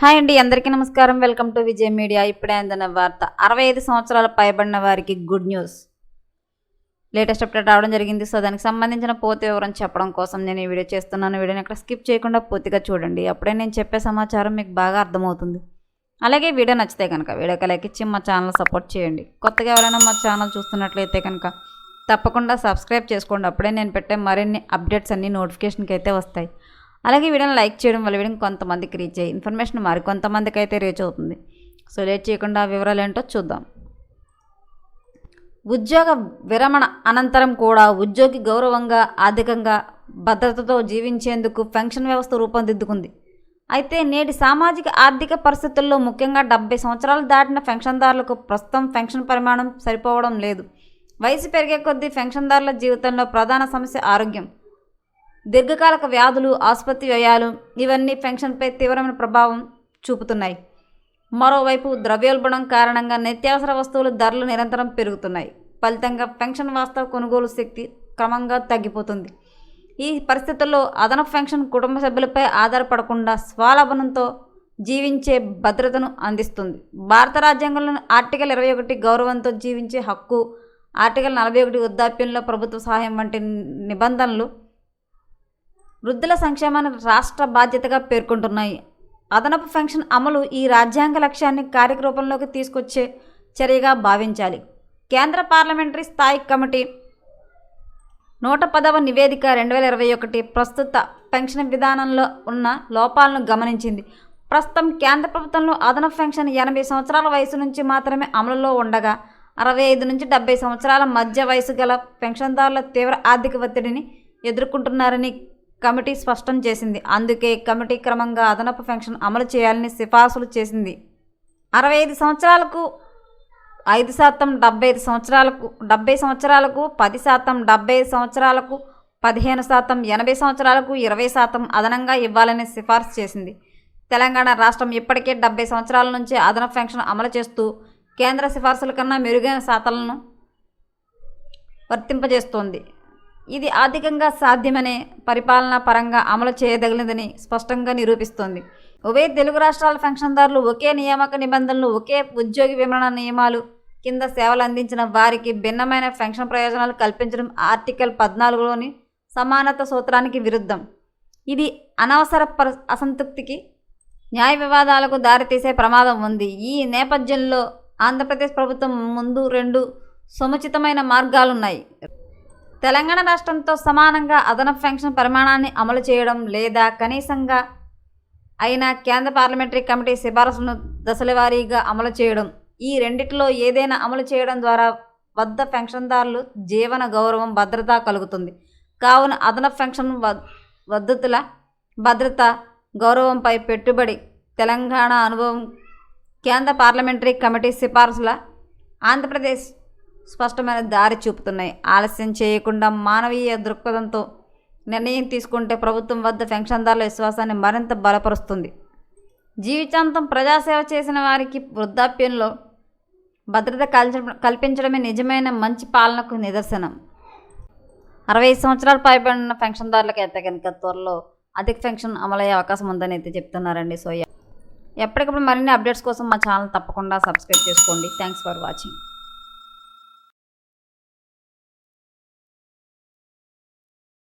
Hi అండి అందరికీ నమస్కారం. Welcome to Vijay media. ఇప్పుడే అందిన వార్త. అరవై ఐదు సంవత్సరాలు పైబడిన వారికి గుడ్ న్యూస్. లేటెస్ట్ అప్డేట్ రావడం జరిగింది. సో దానికి సంబంధించిన పూర్తి వివరం చెప్పడం కోసం నేను ఈ వీడియో చేస్తున్నాను. వీడియోని అక్కడ స్కిప్ చేయకుండా పూర్తిగా చూడండి. అప్పుడే నేను చెప్పే సమాచారం మీకు బాగా అర్థమవుతుంది. అలాగే వీడియో నచ్చితే కనుక వీడియోకి లైక్ ఇచ్చి మా ఛానల్ సపోర్ట్ చేయండి. కొత్తగా ఎవరైనా మా ఛానల్ చూస్తున్నట్లయితే కనుక తప్పకుండా సబ్స్క్రైబ్ చేసుకోండి. అప్పుడే నేను పెట్టే మరిన్ని అప్డేట్స్ అన్నీ నోటిఫికేషన్కి అయితే వస్తాయి. అలాగే వీడియోని లైక్ చేయడం వల్ల వీడియో కొంతమందికి రీచ్ అయ్యి ఇన్ఫర్మేషన్ మరి కొంతమందికి అయితే రీచ్ అవుతుంది. సో లేట్ చేయకుండా వివరాలు ఏంటో చూద్దాం. ఉద్యోగ విరమణ అనంతరం కూడా ఉద్యోగి గౌరవంగా ఆర్థికంగా భద్రతతో జీవించేందుకు పెన్షన్ వ్యవస్థ రూపొందిద్దుకుంది. అయితే నేటి సామాజిక ఆర్థిక పరిస్థితుల్లో ముఖ్యంగా డెబ్బై సంవత్సరాలు దాటిన పెన్షన్దారులకు ప్రస్తుతం పెన్షన్ పరిమాణం సరిపోవడం లేదు. వయసు పెరిగే కొద్దీ పెన్షన్దారుల జీవితంలో ప్రధాన సమస్య ఆరోగ్యం. దీర్ఘకాలిక వ్యాధులు ఆసుపత్రి వ్యయాలు ఇవన్నీ పెన్షన్పై తీవ్రమైన ప్రభావం చూపుతున్నాయి. మరోవైపు ద్రవ్యోల్బణం కారణంగా నిత్యావసర వస్తువుల ధరలు నిరంతరం పెరుగుతున్నాయి. ఫలితంగా పెన్షన్ వాస్తవ కొనుగోలు శక్తి క్రమంగా తగ్గిపోతుంది. ఈ పరిస్థితుల్లో అదనపు పెన్షన్ కుటుంబ సభ్యులపై ఆధారపడకుండా స్వావలంబనంతో జీవించే భద్రతను అందిస్తుంది. భారత రాజ్యాంగంలోని ఆర్టికల్ ఇరవై ఒకటి గౌరవంతో జీవించే హక్కు ఆర్టికల్ నలభై ఒకటి వృద్ధాప్యంలో ప్రభుత్వ సహాయం వంటి నిబంధనలు వృద్ధుల సంక్షేమాన్ని రాష్ట్ర బాధ్యతగా పేర్కొంటున్నాయి. అదనపు పెన్షన్ అమలు ఈ రాజ్యాంగ లక్ష్యాన్ని కార్యరూపంలోకి తీసుకొచ్చే చర్యగా భావించాలి. కేంద్ర పార్లమెంటరీ స్థాయి కమిటీ నూట పదవ నివేదిక రెండు వేల ఇరవై ఒకటి ప్రస్తుత పెన్షన్ విధానంలో ఉన్న లోపాలను గమనించింది. ప్రస్తుతం కేంద్ర ప్రభుత్వంలో అదనపు పెన్షన్ ఎనభై సంవత్సరాల వయసు నుంచి మాత్రమే అమలులో ఉండగా అరవై ఐదు నుంచి డెబ్బై సంవత్సరాల మధ్య వయసు గల పెన్షన్దారుల తీవ్ర ఆర్థిక ఒత్తిడిని ఎదుర్కొంటున్నారని కమిటీ స్పష్టం చేసింది. అందుకే కమిటీ క్రమంగా అదనపు పెన్షన్ అమలు చేయాలని సిఫార్సులు చేసింది. అరవై ఐదు సంవత్సరాలకు ఐదు శాతం డెబ్బై ఐదు సంవత్సరాలకు డెబ్బై సంవత్సరాలకు పది శాతం డెబ్బై ఐదు సంవత్సరాలకు పదిహేను శాతం ఎనభై సంవత్సరాలకు ఇరవై శాతం అదనంగా ఇవ్వాలని సిఫార్సు చేసింది. తెలంగాణ రాష్ట్రం ఇప్పటికే డెబ్బై సంవత్సరాల నుంచి అదనపు పెన్షన్ అమలు చేస్తూ కేంద్ర సిఫార్సుల కన్నా మెరుగైన శాతాలను వర్తింపజేస్తోంది. ఇది ఆర్థికంగా సాధ్యమనే పరిపాలన పరంగా అమలు చేయదగినదని స్పష్టంగా నిరూపిస్తోంది. ఉభయ తెలుగు రాష్ట్రాల పెన్షన్దారులు ఒకే నియామక నిబంధనలు ఒకే ఉద్యోగి విమరణ నియమాలు కింద సేవలు అందించిన వారికి భిన్నమైన పెన్షన్ ప్రయోజనాలు కల్పించడం ఆర్టికల్ పద్నాలుగులోని సమానత సూత్రానికి విరుద్ధం. ఇది అనవసర పర అసంతృప్తికి న్యాయ వివాదాలకు దారితీసే ప్రమాదం ఉంది. ఈ నేపథ్యంలో ఆంధ్రప్రదేశ్ ప్రభుత్వం ముందు రెండు సముచితమైన మార్గాలున్నాయి. తెలంగాణ రాష్ట్రంతో సమానంగా అదనపు పెన్షన్ పరిమాణాన్ని అమలు చేయడం లేదా కనీసంగా అయినా కేంద్ర పార్లమెంటరీ కమిటీ సిఫారసులను దశలవారీగా అమలు చేయడం ఈ రెండిటిలో ఏదైనా అమలు చేయడం ద్వారా వద్ద పెన్షన్దారులు జీవన గౌరవం భద్రత కలుగుతుంది. కావున అదనపు పెన్షన్ వద్దతుల భద్రత గౌరవంపై పెట్టుబడి తెలంగాణ అనుభవం కేంద్ర పార్లమెంటరీ కమిటీ సిఫార్సుల ఆంధ్రప్రదేశ్ స్పష్టమైన దారి చూపుతున్నాయి. ఆలస్యం చేయకుండా మానవీయ దృక్పథంతో నిర్ణయం తీసుకుంటే ప్రభుత్వం వద్ద పెన్షన్దారుల విశ్వాసాన్ని మరింత బలపరుస్తుంది. జీవితాంతం ప్రజాసేవ చేసిన వారికి వృద్ధాప్యంలో భద్రత కల్పించడమే నిజమైన మంచి పాలనకు నిదర్శనం. అరవై సంవత్సరాలు పైబడిన పెన్షన్దారులకు అయితే కనుక త్వరలో అధిక పెన్షన్ అమలయ్యే అవకాశం ఉందని అయితే చెప్తున్నారండి సో ఎప్పటికప్పుడు మరిన్ని అప్డేట్స్ కోసం మా ఛానల్ తప్పకుండా సబ్స్క్రైబ్ చేసుకోండి. Thanks for watching.